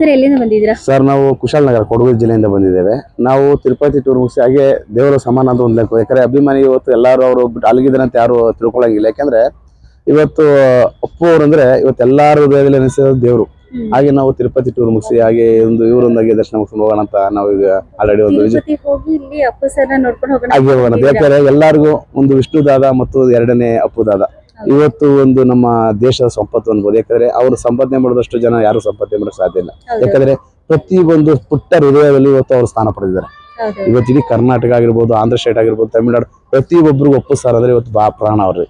Sir ನಾವು ಬಂದಿದ್ದೀರಾ? Sir ನಾವು ಕುಶಾಲನಗರ ಕೊಡಗು ಜಿಲ್ಲೆಯಿಂದ ಬಂದಿದ್ದೇವೆ. ನಾವು ತಿರುಪತಿ ಟೂರ್ ಮುಗಿಸಿ ಹಾಗೆ ದೇವರ ಸಮಾನ ಅಂತ ಒಂದು ಲೆಕ್ಕ ಯಾಕಂದ್ರೆ ಅಭಿಮಾನಿ ಇವತ್ತು ಎಲ್ಲರೂ ಅವರು ಅಲಗಿದ್ದಾರೆ ಅಂತ ಯಾರು ತಿಳ್ಕೊಳ್ಳಂಗಿಲ್ಲ ಯಾಕಂದ್ರೆ ಇವತ್ತು ಅಪ್ಪು ಅವ್ರು ಅಂದ್ರೆ ಇವತ್ತು ಎಲ್ಲಾರ ಹೃದಯದಲ್ಲಿ ಅನಿಸಿದ ದೇವರು. ಹಾಗೆ ನಾವು ತಿರುಪತಿ ಟೂರ್ ಮುಗಿಸಿ ಹಾಗೆ ಒಂದು ಇವರೊಂದಾಗಿ ದರ್ಶನ ಮುಗಿಸ್ಕೊಂಡು ಹೋಗೋಣ ಅಂತ ನಾವು ಈಗ ಆಲ್ರೆಡಿ ಒಂದು ತಿರುಪತಿ ಹೋಗಿ ಇಲ್ಲಿ ಅಪ್ಪು ಸರ್ನ ನೋಡ್ಕೊಂಡು ಹೋಗೋಣ ಆಗಿ ಹೋಗೋಣ. ಯಾಕಂದ್ರೆ ಎಲ್ಲರಿಗೂ ಒಂದು ವಿಷ್ಣು ದಾದ ಮತ್ತು ಎರಡನೇ ಅಪ್ಪು ದಾದ. ಇವತ್ತು ಒಂದು ನಮ್ಮ ದೇಶದ ಸಂಪತ್ತು ಅನ್ಬೋದು. ಯಾಕಂದ್ರೆ ಅವರು ಸಂಪಾದನೆ ಮಾಡಿದಷ್ಟು ಜನ ಯಾರು ಸಂಪಾದನೆ ಮಾಡಕ್ ಸಾಧ್ಯ ಇಲ್ಲ. ಯಾಕಂದ್ರೆ ಪ್ರತಿ ಒಂದು ಪುಟ್ಟ ಹೃದಯದಲ್ಲಿ ಇವತ್ತು ಅವರು ಸ್ಥಾನ ಪಡೆದಿದ್ದಾರೆ. ಇವತ್ತು ಇಡೀ ಕರ್ನಾಟಕ ಆಗಿರ್ಬೋದು ಆಂಧ್ರ ಸ್ಟೇಟ್ ಆಗಿರ್ಬೋದು ತಮಿಳ್ನಾಡು ಪ್ರತಿಯೊಬ್ಬರಿಗೂ ಅಪ್ಪು ಸಾರ್ ಅಂದ್ರೆ ಇವತ್ತು ಬಾ ಪ್ರಾಣ ಅವ್ರಿ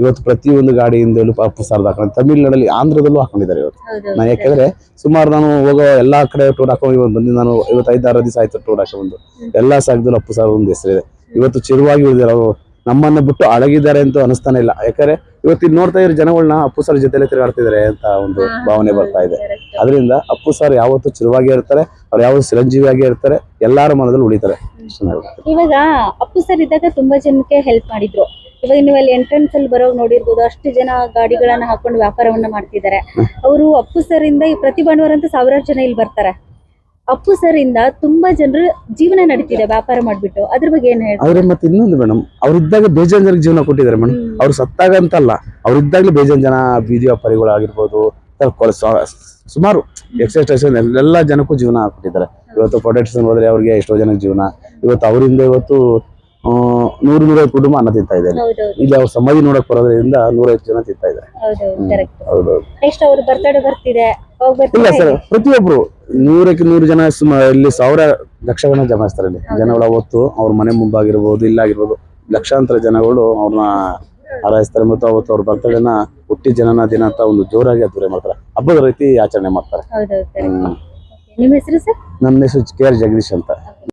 ಇವತ್ತು ಪ್ರತಿಯೊಂದು ಗಾಡಿಯಿಂದಲೂ ಅಪ್ಪು ಸಾರ್ ಹಾಕೊಂಡು ತಮಿಳ್ನಾಡಲ್ಲಿ ಆಂಧ್ರದಲ್ಲೂ ಹಾಕೊಂಡಿದ್ದಾರೆ ಇವತ್ತು. ನಾ ನಾನು ಯಾಕಂದ್ರೆ ಸುಮಾರು ನಾನು ಹೋಗೋ ಎಲ್ಲಾ ಕಡೆ ಟೂರ್ ಹಾಕೊಂಡು ಇವತ್ತು ಬಂದು ನಾನು ಇವತ್ತು ಐದಾರು ದಿವಸ ಆಯ್ತು ಟೂರ್ ಹಾಕೊಂಡು ಎಲ್ಲಾ ಸಾಗದಲ್ಲಿ ಅಪ್ಪು ಸಾರ್ ಒಂದು ಹೆಸರಿದೆ. ಇವತ್ತು ಚಿರುವಾಗಿ ಉಳಿದಾರೆ ಅವರು ನಮ್ಮನ್ನ ಬಿಟ್ಟು ಅಡಗಿದ್ದಾರೆ ಅಂತ ಅನಿಸ್ತಾನೆ ಇಲ್ಲ. ಯಾಕಂದ್ರೆ ಇವತ್ತು ಇಲ್ಲಿ ನೋಡ್ತಾ ಇರೋ ಜನಗಳನ್ನ ಅಪ್ಪು ಸರ್ ಜೊತೆಲೆ ತಿರುಗಾಡ್ತಿದ್ದಾರೆ ಅಂತ ಒಂದು ಭಾವನೆ ಬರ್ತಾ ಇದೆ. ಅದರಿಂದ ಅಪ್ಪು ಸರ್ ಯಾವತ್ತು ಚುರುವಾಗಿ ಇರ್ತಾರೆ ಅವ್ರು ಯಾವತ್ತು ಚಿರಂಜೀವಿಯಾಗಿ ಇರ್ತಾರೆ ಎಲ್ಲಾರ ಮನದಲ್ಲಿ ಉಳಿತಾರೆ. ಇವಾಗ ಅಪ್ಪು ಸರ್ ಇದ್ದಾಗ ತುಂಬಾ ಜನಕ್ಕೆ ಹೆಲ್ಪ್ ಮಾಡಿದ್ರು. ಇವಾಗ ನೀವು ಅಲ್ಲಿ ಎಂಟ್ರೆನ್ಸ್ ಅಲ್ಲಿ ಬರೋ ನೋಡಿರ್ಬೋದು ಅಷ್ಟು ಜನ ಗಾಡಿಗಳನ್ನ ಹಾಕೊಂಡು ವ್ಯಾಪಾರವನ್ನ ಮಾಡ್ತಿದ್ದಾರೆ. ಅವರು ಅಪ್ಪು ಸರ್ ಇಂದ ಈ ಪ್ರತಿ ಭಾನುವಾರ ಅಂತ ಸಾವಿರಾರು ಜನ ಇಲ್ಲಿ ಬರ್ತಾರೆ. ಅಪ್ಪು ಸರ್ ಇಂದ ತುಂಬಾ ಜನರು ಜೀವನ ನಡೀತಿದೆ ವ್ಯಾಪಾರ ಮಾಡ್ಬಿಟ್ಟು. ಅದ್ರ ಬಗ್ಗೆ ಏನ್ ಹೇಳ್ತಾರೆ? ಆದ್ರೆ ಮತ್ತೆ ಇನ್ನೊಂದು ಮೇಡಮ್ ಅವ್ರಿದ್ದಾಗ ಬೇಜಾನ್ ಜನಕ್ಕೆ ಜೀವನ ಕೊಟ್ಟಿದ್ದಾರೆ ಮೇಡಮ್ ಅವ್ರು ಸತ್ತಾಗ ಅಂತಲ್ಲ ಅವ್ರಿದ್ದಾಗಲೇ ಬೇಜಾನ್ ಜನ ಬೀದಿ ವ್ಯಾಪಾರಿಗಳು ಆಗಿರ್ಬೋದು ತರ ಕೊಳ- ಸುಮಾರು ಎಕ್ಸೈಟೇಷನ್ ಎಲ್ಲ ಜನಕ್ಕೂ ಜೀವನ ಕೊಟ್ಟಿದ್ದಾರೆ ಇವತ್ತು ಪ್ರೊಟೆಕ್ಷನ್ ಹೋದ್ರೆ ಅವ್ರಿಗೆ ಎಷ್ಟೋ ಜನಕ್ಕೆ ಜೀವನ. ಇವತ್ತು ಅವರಿಂದ ಇವತ್ತು ನೂರು ನೂರೈವತ್ತು ಕುಟುಂಬ ಅನ್ನ ತಿಂತಾ ಇದ್ದಾರೆ. ಇಲ್ಲಿ ಅವ್ರ ಸಮಾಧಿ ನೋಡಕ್ ಬರೋದ್ರಿಂದ ನೂರೈವತ್ತು ಜನ ತಿಂತಾ ಇದ್ದಾರೆ. ಇಲ್ಲ ಸರ್ ಪ್ರತಿಯೊಬ್ರು ನೂರಕ್ಕೆ ನೂರು ಜನ ಸುಮ ಇಲ್ಲಿ ಸಾವಿರ ಲಕ್ಷಗಳನ್ನ ಜಮಾಯಿಸ್ತಾರೆ ಇಲ್ಲಿ. ಜನಗಳ ಹೊತ್ತು ಅವ್ರ ಮನೆ ಮುಂಬಾಗಿರಬಹುದು ಇಲ್ಲ ಆಗಿರ್ಬೋದು ಲಕ್ಷಾಂತರ ಜನಗಳು ಅವ್ರನ್ನ ಹಾರೈಸ್ತಾರೆ ಮತ್ತು ಅವತ್ತು ಅವ್ರ ಬರ್ತಡೇನ ಹುಟ್ಟಿ ಜನನ ದಿನ ಅಂತ ಒಂದು ಜೋರಾಗಿ ಅದ್ದೂರಿ ಮಾಡ್ತಾರೆ. ಹಬ್ಬದ ರೀತಿ ಆಚರಣೆ ಮಾಡ್ತಾರೆ. ನಮ್ಮ ಹ್ಮ್. ನಿಮ್ಮ ಹೆಸರು ಸರ್? ನನ್ನ ಹೆಸರು ಕೆ ಆರ್ ಜಗದೀಶ್ ಅಂತ.